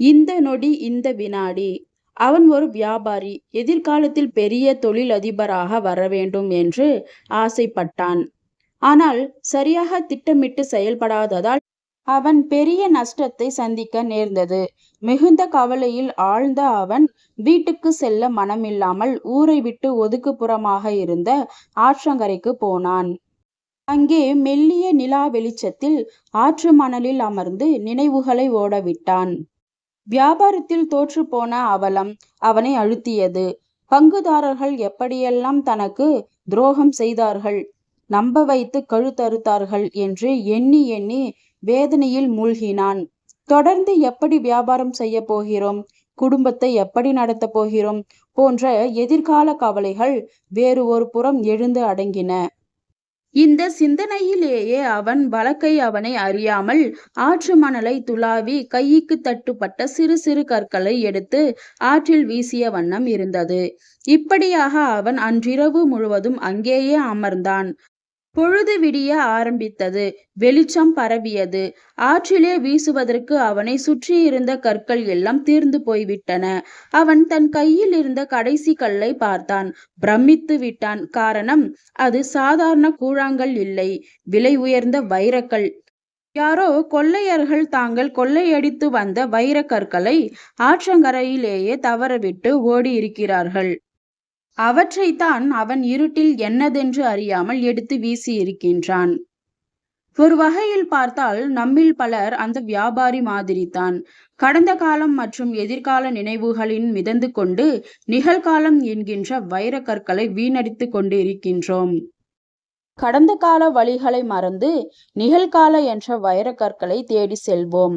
இந்த நொடி இந்த வினாடி. அவன் ஒரு வியாபாரி எதிர்காலத்தில் பெரிய தொழிலதிபராக வர வேண்டும் என்று ஆசைப்பட்டான். ஆனால் சரியாக திட்டமிட்டு செயல்படாததால் அவன் பெரிய நஷ்டத்தை சந்திக்க நேர்ந்தது. மிகுந்த கவலையில் ஆழ்ந்த அவன் வீட்டுக்கு செல்ல மனமில்லாமல் ஊரை விட்டு ஒதுக்குப்புறமாக இருந்த ஆற்றங்கரைக்கு போனான். அங்கே மெல்லிய நிலா வெளிச்சத்தில் ஆற்று மணலில் அமர்ந்து நினைவுகளை ஓடவிட்டான். வியாபாரத்தில் தோற்றுப்போன அவலம் அவனை அழுத்தியது. பங்குதாரர்கள் எப்படியெல்லாம் தனக்கு துரோகம் செய்தார்கள் நம்ப வைத்து கழுத்தறுத்தார்கள் என்று எண்ணி எண்ணி வேதனையில் மூழ்கினான். தொடர்ந்து எப்படி வியாபாரம் செய்ய போகிறோம் குடும்பத்தை எப்படி நடத்தப் போகிறோம் போன்ற எதிர்கால கவலைகள் வேறு ஒரு புறம் எழுந்து அடங்கின. இந்த சிந்தனையிலேயே அவன் வழக்கை அவனை அறியாமல் ஆற்று மணலை துளாவி கைக்கு தட்டுப்பட்ட சிறு சிறு கற்களை எடுத்து ஆற்றில் வீசிய வண்ணம் இருந்தது. இப்படியாக அவன் அன்றிரவு முழுவதும் அங்கேயே அமர்ந்தான். பொழுது விடிய ஆரம்பித்தது. வெளிச்சம் பரவியது. ஆற்றிலே வீசுவதற்கு அவனை சுற்றியிருந்த கற்கள் எல்லாம் தீர்ந்து போய்விட்டன. அவன் தன் கையில் இருந்த கடைசி கல்லை பார்த்தான். பிரமித்து விட்டான். காரணம் அது சாதாரண கூழாங்கல் இல்லை. விலை உயர்ந்த வைரக்கல். யாரோ கொள்ளையர்கள் தாங்கள் கொள்ளையடித்து வந்த வைரக்கற்களை ஆற்றங்கரையிலேயே தவறவிட்டு ஓடியிருக்கிறார்கள். அவற்றைத்தான் அவன் இருட்டில் என்னதென்று அறியாமல் எடுத்து வீசியிருக்கின்றான். ஒரு வகையில் பார்த்தால் நம்மில் பலர் அந்த வியாபாரி மாதிரிதான் கடந்த காலம் மற்றும் எதிர்கால நினைவுகளின் மிதந்து கொண்டு நிகழ்காலம் என்கின்ற வைர கற்களை வீணடித்து கொண்டு இருக்கின்றோம் கடந்த கால வழிகளை மறந்து நிகழ்கால என்ற வைர கற்களை தேடி செல்வோம்.